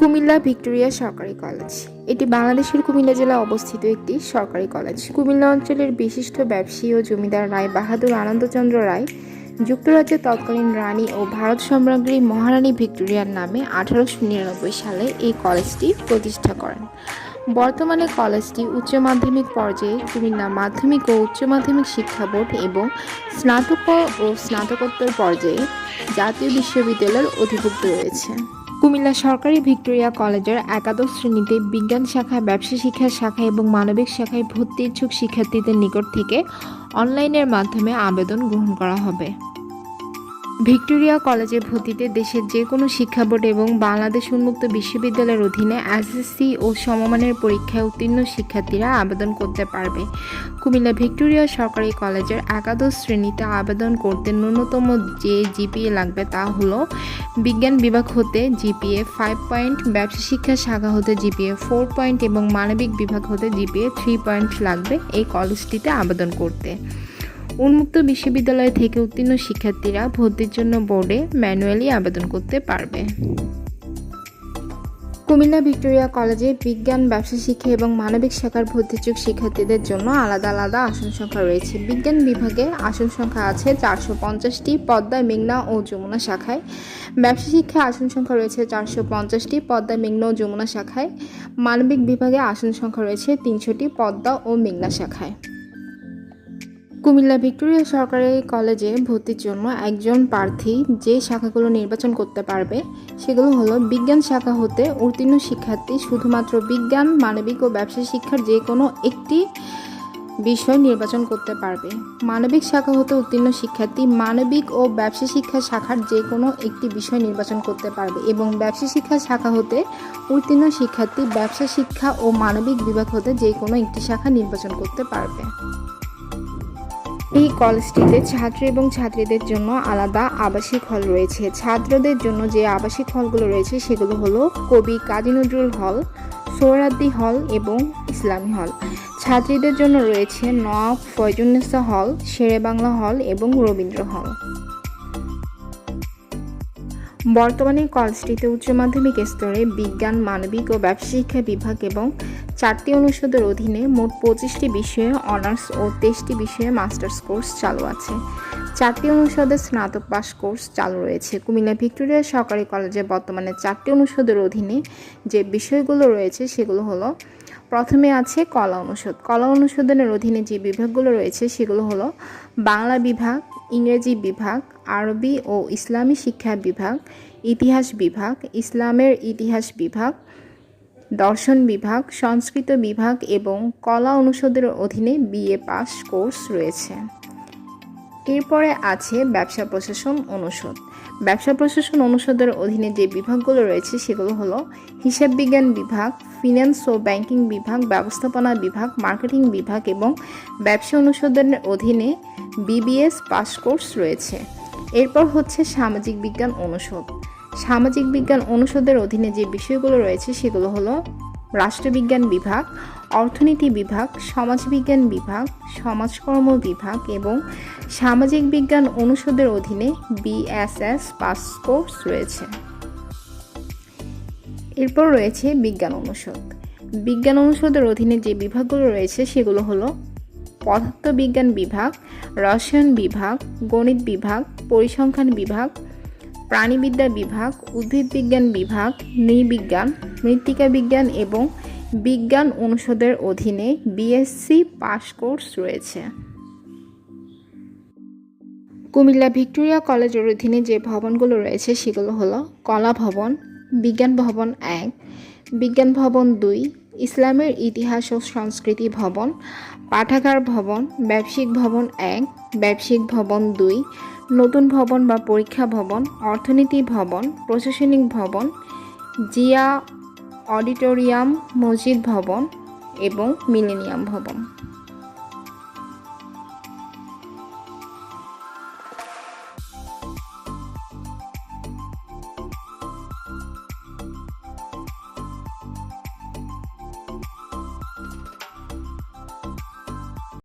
Comilla Victoria সরকারি college. এটি বাংলাদেশের কুমিল্লা জেলায় অবস্থিত একটি সরকারি কলেজ। কুমিল্লা অঞ্চলের বিশিষ্ট ব্যবসায়ী ও জমিদার রায় বাহাদুর আনন্দচন্দ্র রায় যুক্তরাজ্যের তৎকালীন রানী ও ভারত সম্রাজ্ঞী মহারানী ভিক্টোরিয়ার নামে আঠারোশো নিরানব্বই সালে এই কলেজটি প্রতিষ্ঠা করেন। বর্তমানে কলেজটি উচ্চ মাধ্যমিক পর্যায়ে কুমিল্লা মাধ্যমিক ও উচ্চ মাধ্যমিক শিক্ষা বোর্ড এবং স্নাতক ও স্নাতকোত্তর পর্যায়ে জাতীয় বিশ্ববিদ্যালয়ের অধিভুক্ত রয়েছে। কুমিল্লা সরকারি ভিক্টোরিয়া কলেজের একাদশ শ্রেণীতে বিজ্ঞান শাখা, ব্যবসা শিক্ষা শাখা এবং মানবিক শাখায় ভর্তি ইচ্ছুক শিক্ষার্থীদের নিকট থেকে অনলাইনের মাধ্যমে আবেদন গ্রহণ করা হবে। ভিক্টোরিয়া কলেজে ভর্তিতে দেশের যে কোনো শিক্ষা বোর্ড এবং বাংলাদেশ উন্মুক্ত বিশ্ববিদ্যালয়ের অধীনে এসএসসি ও সমমানের পরীক্ষায় উত্তীর্ণ শিক্ষার্থীরা আবেদন করতে পারবে। কুমিল্লা ভিক্টোরিয়া সরকারি কলেজের একাদশ শ্রেণীতে আবেদন করতে ন্যূনতম যে জিপিএ লাগবে তা হলো বিজ্ঞান বিভাগ হতে জিপিএ ফাইভ পয়েন্ট ব্যবসা শিক্ষা শাখা হতে জিপিএ ফোর পয়েন্ট এবং মানবিক বিভাগ হতে জিপিএ থ্রি পয়েন্ট লাগবে এই কলেজটিতে আবেদন করতে। উন্মুক্ত বিশ্ববিদ্যালয় থেকে উত্তীর্ণ শিক্ষার্থীরা ভর্তির জন্য বোর্ডে ম্যানুয়ালি আবেদন করতে পারবে। কুমিল্লা ভিক্টোরিয়া কলেজে বিজ্ঞান, ব্যবসা, শিক্ষা এবং মানবিক শাখার ভর্তিচুক শিক্ষার্থীদের জন্য আলাদা আলাদা আসন সংখ্যা রয়েছে। বিজ্ঞান বিভাগে আসন সংখ্যা আছে চারশো পঞ্চাশটি পদ্মা, মেঘনা ও যমুনা শাখায়। ব্যবসা শিক্ষা আসন সংখ্যা রয়েছে চারশো পঞ্চাশটি পদ্মা, মেঘনা ও যমুনা শাখায়। মানবিক বিভাগে আসন সংখ্যা রয়েছে তিনশোটি পদ্মা ও মেঘনা শাখায়। কুমিল্লা ভিক্টোরিয়া সরকারি কলেজে ভর্তির জন্য একজন প্রার্থী যে শাখাগুলো নির্বাচন করতে পারবে, সেগুলো হলো বিজ্ঞান শাখা হতে উত্তীর্ণ শিক্ষার্থী, শুধুমাত্র বিজ্ঞান, মানবিক ও ব্যবসা শিক্ষার যে কোনো একটি বিষয় নির্বাচন করতে পারবে। মানবিক শাখা হতে উত্তীর্ণ শিক্ষার্থী মানবিক ও ব্যবসা শিক্ষা শাখার যে কোনো একটি বিষয় নির্বাচন করতে পারবে এবং ব্যবসা শিক্ষা শাখা হতে উত্তীর্ণ শিক্ষার্থী ব্যবসা শিক্ষা ও মানবিক বিভাগ হতে যে কোনো একটি শাখা নির্বাচন করতে পারবে। এই কলেজটিতে ছাত্র এবং ছাত্রীদের জন্য আলাদা আবাসিক হল রয়েছে। ছাত্রদের জন্য যে আবাসিক হলগুলো রয়েছে, সেগুলো হলো কবি কাজী নজরুল হল সোহরাদ্দি হল এবং ইসলামী হল। ছাত্রীদের জন্য রয়েছে নওয়াব ফয়জুন্নেসা হল শেরে বাংলা হল এবং রবীন্দ্র হল। বর্তমানে কলেজটিতে উচ্চ মাধ্যমিক স্তরে বিজ্ঞান, মানবিক ও ব্যবসা শিক্ষা বিভাগ এবং চারটি অনুষদের অধীনে মোট পঁচিশটি বিষয়ে অনার্স ও তেইশটি বিষয়ে মাস্টার্স কোর্স চালু আছে। চারটি অনুষদের স্নাতক পাস কোর্স চালু রয়েছে। কুমিল্লা ভিক্টোরিয়া সরকারি কলেজে বর্তমানে চারটি অনুষদের অধীনে যে বিষয়গুলো রয়েছে সেগুলো হলো, প্রথমে আছে কলা অনুষদ। কলা অনুষদের অধীনে যে বিভাগগুলো রয়েছে সেগুলো হলো, বাংলা বিভাগ ইংরেজি বিভাগ, আরবি ও ইসলামী শিক্ষা বিভাগ, ইতিহাস বিভাগ, ইসলামের ইতিহাস বিভাগ, দর্শন বিভাগ, সংস্কৃত বিভাগ এবং কলা অনুষদের অধীনে বিএ পাস কোর্স রয়েছে। এরপরে আছে ব্যবসা প্রশাসন অনুষদ। ব্যবসা প্রশাসন অনুষদের অধীনে যে বিভাগগুলো রয়েছে সেগুলো হলো হিসাব বিজ্ঞান বিভাগ ফিন্যান্স ও ব্যাংকিং বিভাগ, ব্যবস্থাপনা বিভাগ মার্কেটিং বিভাগ এবং ব্যবসা অনুষদের অধীনে বিবিএস পাস কোর্স রয়েছে। এরপর হচ্ছে সামাজিক বিজ্ঞান অনুষদ। সামাজিক বিজ্ঞান অনুষদের অধীনে যে বিষয়গুলো রয়েছে সেগুলো হলো রাষ্ট্রবিজ্ঞান বিভাগ, অর্থনীতি বিভাগ, সমাজবিজ্ঞান বিভাগ, সমাজকর্ম বিভাগ এবং সামাজিক বিজ্ঞান অনুষদের অধীনে বিএসএস পাস কোর্স রয়েছে। এরপর রয়েছে বিজ্ঞান অনুষদ। বিজ্ঞান অনুষদের অধীনে যে বিভাগগুলো রয়েছে সেগুলো হলো পদার্থবিজ্ঞান বিভাগ, রসায়ন বিভাগ, গণিত বিভাগ, পরিসংখ্যান বিভাগ প্রাণীবিদ্যা বিভাগ, উদ্ভিদ বিজ্ঞান বিভাগ নৃবিজ্ঞান মৃত্তিকা বিজ্ঞান এবং বিজ্ঞান অনুষদের অধীনে বিএসসি পাস কোর্স রয়েছে। কুমিল্লা ভিক্টোরিয়া কলেজের অধীনে যে ভবনগুলো রয়েছে সেগুলো হলো কলা ভবন, বিজ্ঞান ভবন এক, বিজ্ঞান ভবন দুই ইসলামের ইতিহাস ও সংস্কৃতি ভবন, পাঠাগার ভবন, ব্যবসায়িক ভবন এক, ব্যবসায়িক ভবন দুই, নতুন ভবন বা পরীক্ষা ভবন, অর্থনীতি ভবন, প্রশাসনিক ভবন, জিয়া অডিটোরিয়াম, মসজিদ ভবন এবং মিলেনিয়াম ভবন।